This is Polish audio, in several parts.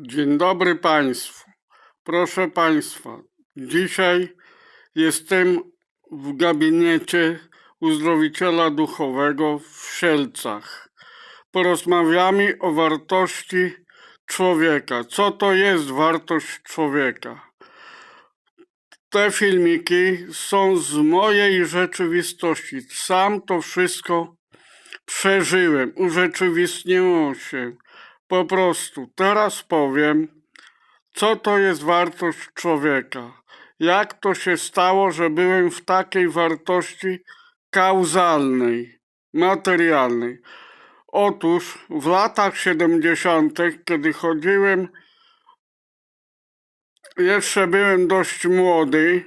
Dzień dobry Państwu. Proszę Państwa, dzisiaj jestem w gabinecie uzdrowiciela duchowego w Sielcach. Porozmawiamy o wartości człowieka. Co to jest wartość człowieka? Te filmiki są z mojej rzeczywistości. Sam to wszystko przeżyłem, urzeczywistniło się. Po prostu teraz powiem, co to jest wartość człowieka. Jak to się stało, że byłem w takiej wartości kauzalnej, materialnej. Otóż w latach 70., kiedy chodziłem, jeszcze byłem dość młody,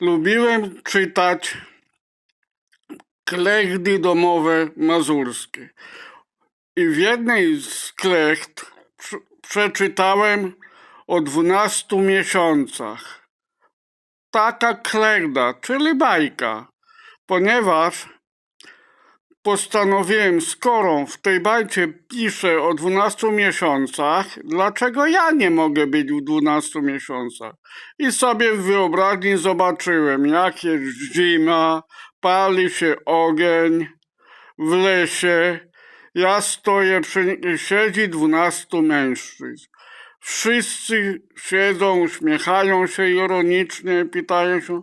lubiłem czytać klechdy domowe mazurskie. I w jednej z klecht prze- przeczytałem o 12 miesiącach. Taka klechda, czyli bajka, ponieważ postanowiłem, skoro w tej bajce pisze o 12 miesiącach, dlaczego ja nie mogę być w 12 miesiącach? I sobie w wyobraźni zobaczyłem, jak jest zima, pali się ogień w lesie, ja stoję przy siedzi dwunastu mężczyzn. Wszyscy siedzą, uśmiechają się ironicznie, pytają się,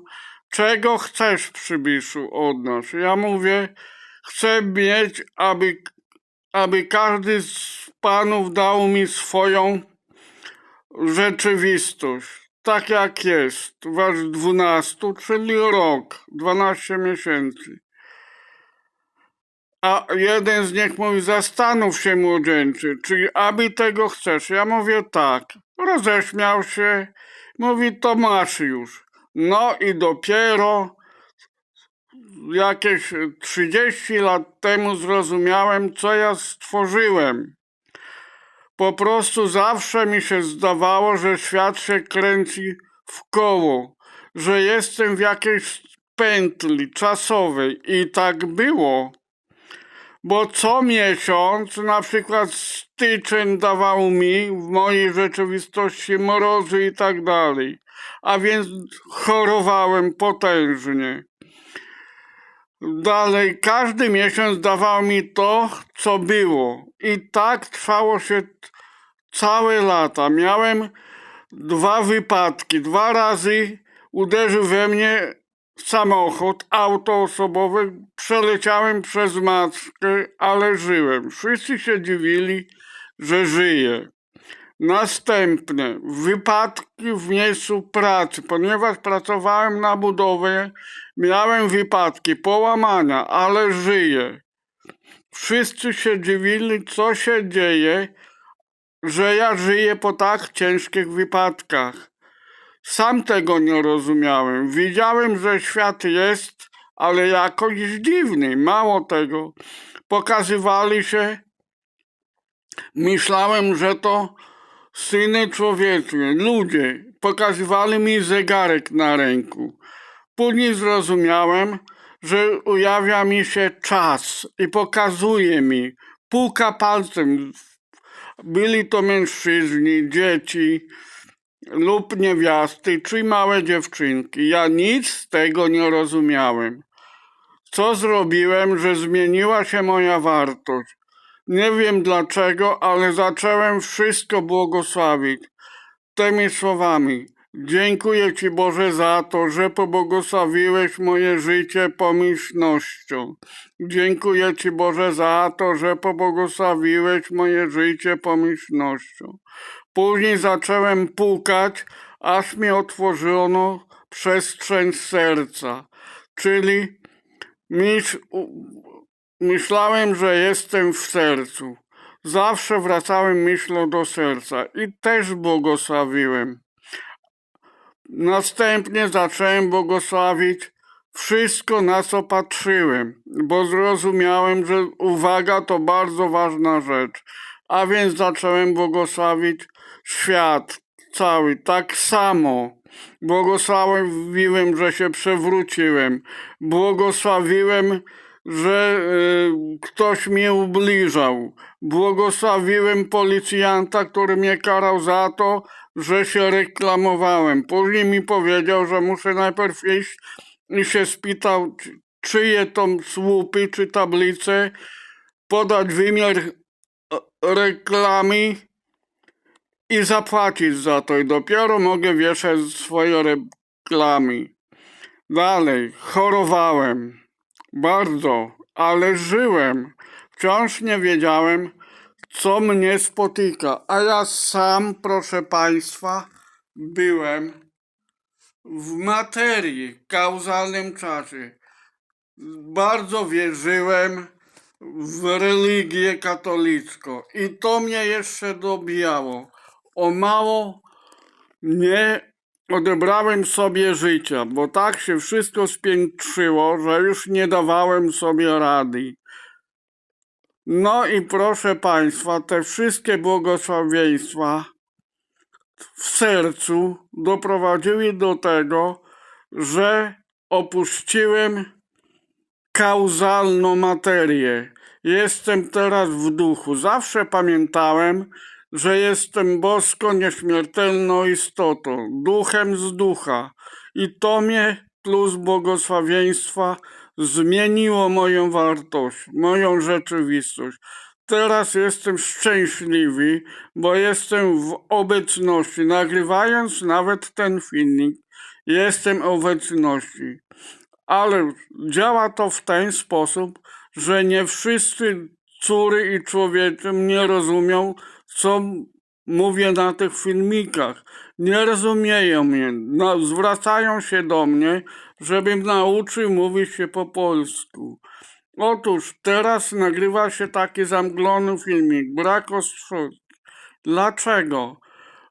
czego chcesz, przybyszu, od nas? Ja mówię, chcę mieć, aby, aby każdy z panów dał mi swoją rzeczywistość, tak jak jest, wasz dwunastu, czyli rok, dwanaście miesięcy. A jeden z nich mówi, zastanów się młodzieńczy, czy aby tego chcesz? Ja mówię tak. Roześmiał się, mówi, to masz już. No i dopiero jakieś 30 lat temu zrozumiałem, co ja stworzyłem. Po prostu zawsze mi się zdawało, że świat się kręci w koło, że jestem w jakiejś pętli czasowej i tak było bo co miesiąc, na przykład styczeń dawał mi w mojej rzeczywistości morozy i tak dalej, a więc chorowałem potężnie. Dalej, każdy miesiąc dawał mi to, co było. I tak trwało się całe lata. Miałem dwa wypadki. Dwa razy uderzył we mnie samochód, auto osobowe. Przeleciałem przez maskę, ale żyłem. Wszyscy się dziwili, że żyję. Następne wypadki w miejscu pracy, ponieważ pracowałem na budowie, miałem wypadki, połamania, ale żyję. Wszyscy się dziwili, co się dzieje, że ja żyję po tak ciężkich wypadkach. Sam tego nie rozumiałem. Widziałem, że świat jest, ale jakoś dziwny. Mało tego, pokazywali się. Myślałem, że to syny człowieczne, ludzie. Pokazywali mi zegarek na ręku. Później zrozumiałem, że ujawia mi się czas i pokazuje mi, puka palcem. Byli to mężczyźni, dzieci lub niewiasty, czy małe dziewczynki. Ja nic z tego nie rozumiałem. Co zrobiłem, że zmieniła się moja wartość? Nie wiem dlaczego, ale zacząłem wszystko błogosławić tymi słowami. Dziękuję Ci Boże za to, że pobłogosławiłeś moje życie pomyślnością. Dziękuję Ci Boże za to, że pobłogosławiłeś moje życie pomyślnością. Później zacząłem pukać, aż mi otworzono przestrzeń serca, czyli myśl, myślałem, że jestem w sercu. Zawsze wracałem myślą do serca i też błogosławiłem. Następnie zacząłem błogosławić wszystko, na co patrzyłem, bo zrozumiałem, że uwaga to bardzo ważna rzecz. A więc zacząłem błogosławić świat cały, tak samo. Błogosławiłem, że się przewróciłem. Błogosławiłem że y, ktoś mnie ubliżał. Błogosławiłem policjanta, który mnie karał za to, że się reklamowałem. Później mi powiedział, że muszę najpierw iść i się spytał, czy- czyje to słupy czy tablice, podać wymiar e, reklamy i zapłacić za to. I dopiero mogę wieszać swoje reklamy. Dalej, chorowałem. Bardzo, ale żyłem. Wciąż nie wiedziałem, co mnie spotyka. A ja sam, proszę Państwa, byłem w materii, kauzalnym czasie. Bardzo wierzyłem w religię katolicką i to mnie jeszcze dobijało. O mało nie odebrałem sobie życia, bo tak się wszystko spiętrzyło, że już nie dawałem sobie rady. No i proszę Państwa, te wszystkie błogosławieństwa w sercu doprowadziły do tego, że opuściłem kauzalną materię. Jestem teraz w duchu. Zawsze pamiętałem, że jestem bosko nieśmiertelną istotą, duchem z ducha. I to mnie plus błogosławieństwa zmieniło moją wartość, moją rzeczywistość. Teraz jestem szczęśliwy, bo jestem w obecności. Nagrywając nawet ten filmik, jestem w obecności ale działa to w ten sposób, że nie wszyscy córy i człowiety mnie rozumią, co mówię na tych filmikach. Nie rozumieją mnie, no, zwracają się do mnie, żebym nauczył mówić się po polsku. Otóż teraz nagrywa się taki zamglony filmik, brak ostrzejeń. Dlaczego?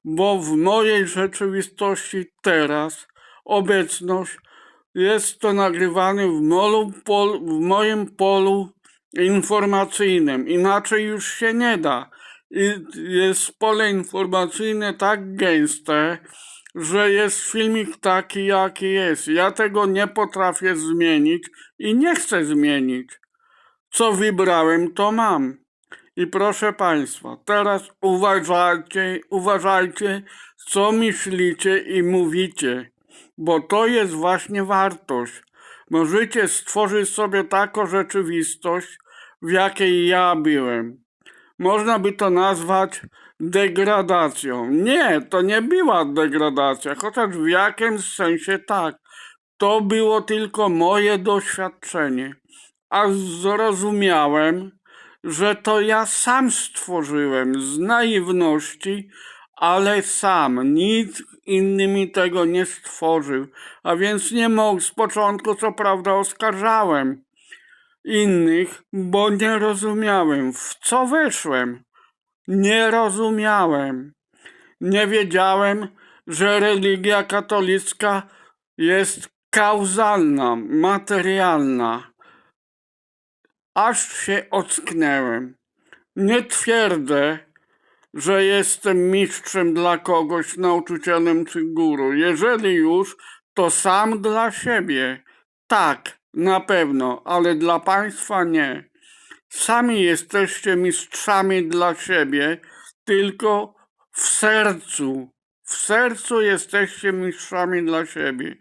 Bo w mojej rzeczywistości teraz obecność jest to nagrywane w, molu, pol, w moim polu informacyjnym. Inaczej już się nie da. I jest pole informacyjne tak gęste, że jest filmik taki, jaki jest. Ja tego nie potrafię zmienić i nie chcę zmienić. Co wybrałem, to mam. I proszę Państwa, teraz uważajcie, uważajcie, co myślicie i mówicie, bo to jest właśnie wartość. Możecie stworzyć sobie taką rzeczywistość, w jakiej ja byłem. Można by to nazwać degradacją. Nie, to nie była degradacja, chociaż w jakimś sensie tak. To było tylko moje doświadczenie. A zrozumiałem, że to ja sam stworzyłem z naiwności, ale sam. Nikt inny mi tego nie stworzył. A więc nie mógł. Z początku, co prawda, oskarżałem innych, bo nie rozumiałem, w co weszłem. Nie rozumiałem. Nie wiedziałem, że religia katolicka jest kauzalna, materialna. Aż się ocknęłem. Nie twierdzę, że jestem mistrzem dla kogoś, nauczycielem czy guru. Jeżeli już, to sam dla siebie. Tak, na pewno, ale dla państwa nie. Sami jesteście mistrzami dla siebie, tylko w sercu. W sercu jesteście mistrzami dla siebie.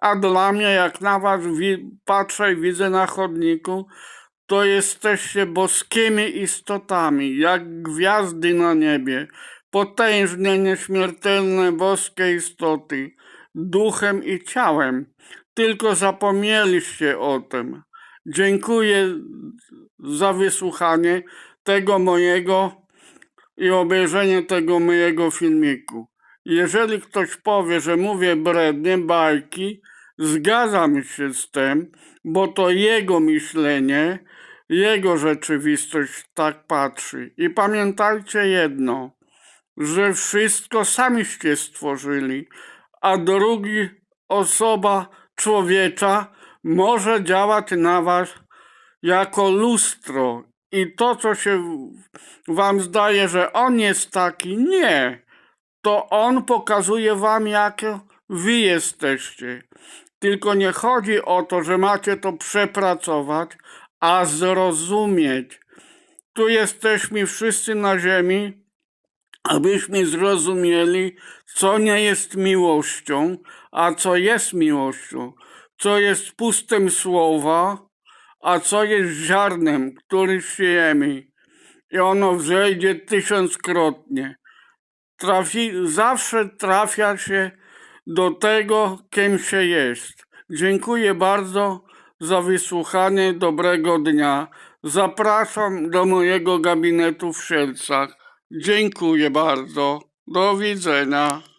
A dla mnie, jak na was patrzę i widzę na chodniku, to jesteście boskimi istotami, jak gwiazdy na niebie, potężne, nieśmiertelne, boskie istoty, duchem i ciałem. Tylko zapomnieliście o tym. Dziękuję za wysłuchanie tego mojego i obejrzenie tego mojego filmiku. Jeżeli ktoś powie, że mówię brednie, bajki, zgadzam się z tym, bo to jego myślenie, jego rzeczywistość tak patrzy. I pamiętajcie jedno, że wszystko samiście stworzyli, a drugi osoba człowiecza może działać na was jako lustro. I to, co się wam zdaje, że on jest taki, nie. To on pokazuje wam, jakie wy jesteście. Tylko nie chodzi o to, że macie to przepracować, a zrozumieć. Tu jesteśmy wszyscy na ziemi, abyśmy zrozumieli, co nie jest miłością, a co jest miłością, co jest pustem słowa, a co jest ziarnem, który siejemy. I ono wzejdzie tysiąckrotnie. Trafi, zawsze trafia się do tego, kim się jest. Dziękuję bardzo za wysłuchanie dobrego dnia. Zapraszam do mojego gabinetu w Sielcach. Dziękuję bardzo. Do widzenia.